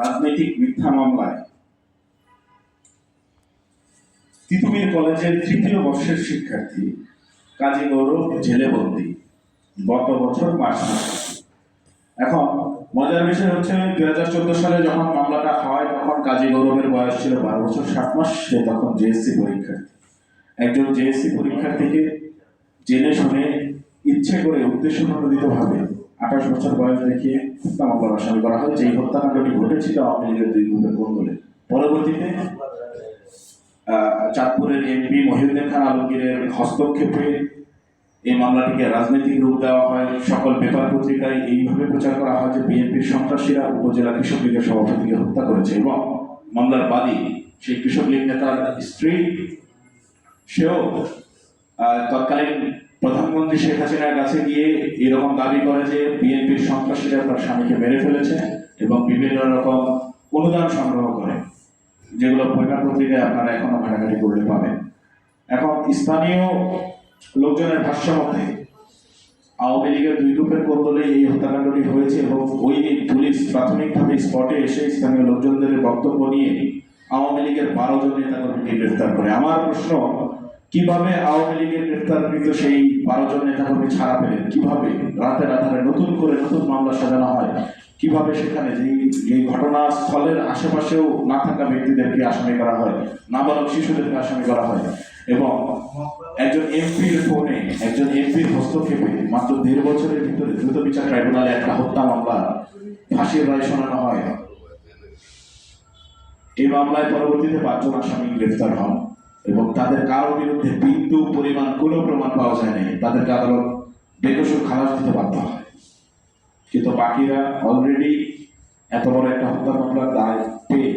রাজনৈতিক মিথ্যা মামলায়। তিতুমির কলেজের তৃতীয় বর্ষের শিক্ষার্থী কাজী গৌরব জেলে বন্দী গত বছর মার্চ এখন মজার বিষয় হচ্ছে দুই হাজার চোদ্দ সালে যখন মামলাটা হয়, তখন কাজী গৌরবের বয়স ছিল বারো বছর, সাত মাস সে তখন জেএসসি পরীক্ষার্থী। একজন জেএসসি পরীক্ষার্থীকে জেনে শুনে ইচ্ছে করে উদ্দেশ্য প্রণোদিত ভাবে আঠাশ বছর বয়স দেখিয়ে হত্যা মামলার আসামি করা হয়, যেই হত্যাকাণ্ডটি ঘটেছিল আওয়ামী লীগের দুই গ্রুপের কোন্দলে পরবর্তীতে চাঁদপুরের এমপি মহিউদ্দিন খান আলমগীরের হস্তক্ষেপে এই মামলাটিকে রাজনৈতিক রূপ দেওয়া হয়। সকল পেপার পত্রিকায় এইভাবে প্রচার করা হয় যে বিএনপির সন্ত্রাসীরা উপজেলা কৃষক লীগের সভাপতিকে হত্যা করেছে এবং মামলার বাদী সেই কৃষক লীগ নেতার স্ত্রী, সেও তৎকালীন প্রধানমন্ত্রী শেখ হাসিনার কাছে গিয়ে এরকম দাবি করে যে বিএনপির সন্ত্রাসীরা তার স্বামীকে মেরে ফেলেছে এবং বিভিন্ন রকম অনুদান সংগ্রহ করে, যেগুলো পেপার পত্রিকায় আপনারা এখনও ঘাটাঘাটি করলে পাবেন। এখন স্থানীয় লোকজনের ভাষ্য মতে আওয়ামী লীগের দুই গ্রুপের কোন্দলে এই হত্যাকাণ্ডটি হয়েছে এবং ওই দিন পুলিশ প্রাথমিকভাবে স্পটে এসে স্থানীয় লোকজনদের বক্তব্য নিয়ে আওয়ামী লীগের বারো জন নেতাকর্মীকে গ্রেফতার করে। আমার প্রশ্ন কীভাবে আওয়ামী লীগের গ্রেফতারকৃত সেই বারো জন নেতাকর্মী ছাড়া পেলেন? কীভাবে রাতে রাতে নতুন করে নতুন মামলা সাজানো হয়? কীভাবে সেখানে যেই এই ঘটনাস্থলের আশেপাশেও না থাকা ব্যক্তিদেরকে আসামি করা হয়? নাবালক শিশুদেরকে আসামি করা হয়। এবং একজন এমপির ফোনে, একজন এমপির হস্তক্ষেপে মাত্র দেড় বছরের ভিতরে দ্রুত বিচার ট্রাইব্যুনালে একটা হত্যা মামলা ফাঁসির রায় শোনানো হয়। এই মামলায় পরবর্তীতে পাঁচজন আসামি গ্রেফতার হন। এবং তাদের কারোর বিরুদ্ধে বিন্দু পরিমাণ কোনো প্রমাণ পাওয়া যায় যায়নি তাদেরকে আদালত বেকসুর খালাস দিতে বাধ্য হয়। কিন্তু বাকিরা অলরেডি এত বড় একটা হত্যা মামলার দায় পেয়ে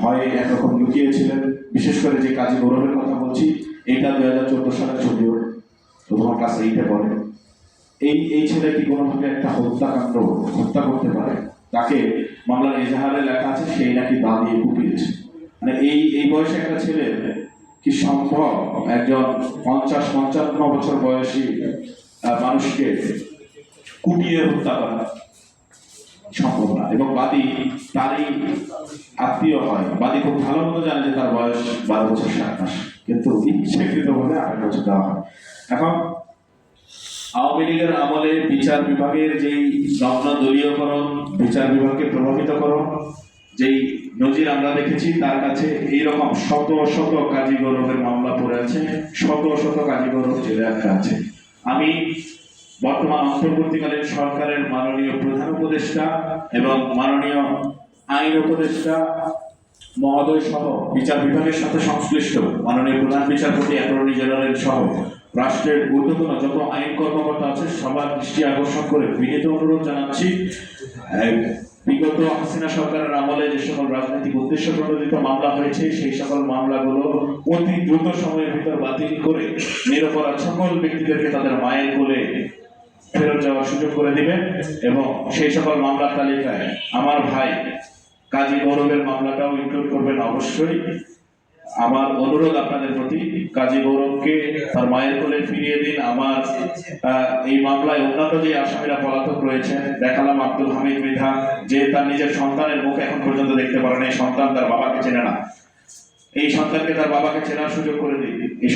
ভয়ে একরকম লুকিয়েছিলেন। বিশেষ করে যে কাজী গৌরবের কথা বলছি এইটা দুই হাজার চোদ্দ সালের ছবিও তোমার কাছে এইটা বলে। এই এই ছেলে কি কোনোভাবে একটা হত্যাকাণ্ড হত্যা করতে পারে? তাকে মামলার এজাহারে লেখা আছে, সেই নাকি দা দিয়ে কুপিয়েছে। মানে এই এই বয়সে একটা ছেলে কি সম্ভব? একজন পঞ্চাশ, পঞ্চান্ন বছর বয়সী মানুষকে কুপিয়ে হত্যা করা সম্ভব না। এবং বাদী তারই আত্মীয় হয়। বাদী খুব ভালো মতো জানে যে তার বয়স বারো বছর সাত মাস। কিন্তু ইচ্ছাকৃত বলে আঠারো বছর দেওয়া হয়। এখন আওয়ামী লীগের আমলে বিচার বিভাগের যেই নগ্ন দলীয়করণ, বিচার বিভাগকে প্রভাবিতকরণ যেই নজির আমরা দেখেছি, তার কাছে এইরকম শত শত কাজী গৌরবের মামলা পড়ে আছে, শত শত কাজী গৌরব জেলে আছে। আমি বর্তমান অন্তর্বর্তীকালীন সরকারের মাননীয় প্রধান উপদেষ্টা এবং মাননীয় আইন উপদেষ্টা মহোদয় সহ বিচার বিভাগের সাথে সংশ্লিষ্ট মাননীয় প্রধান বিচারপতি, অ্যাটর্নি জেনারেল সহ রাষ্ট্রের ঊর্ধ্বতন যত আইন কর্মকর্তা আছে, সবার দৃষ্টি আকর্ষণ করে বিনীত অনুরোধ জানাচ্ছি। বিগত হাসিনা সরকারের আমলে যে সকল রাজনৈতিক উদ্দেশ্য প্রণোদিত মামলা হয়েছে, সেই সকল মামলাগুলো অতি দ্রুত সময়ের ভিতর বাতিল করে নিরপরাধ সকল ব্যক্তিদেরকে তাদের মায়ের কোলে ফেরত যাওয়ার সুযোগ করে দিবেন এবং সেই সকল মামলার তালিকায় আমার ভাই কাজী গৌরবের মামলাটাও ইনক্লুড করবেন অবশ্যই। আমার অনুরোধ আপনাদের প্রতি, কাজী গৌরবকে তার মায়ের কোলে ফিরিয়ে দিন। আমার এই মামলায় অন্যান্য যে আসামিরা পলাতক রয়েছে দেখালাম আব্দুল হামিদ মৃধা, যে তার নিজের সন্তানের মুখ এখন পর্যন্ত দেখতে পারে এই সন্তান তার বাবাকে চেনে না। এই সন্তানকে তার বাবাকে চেনার সুযোগ করে দিন। এই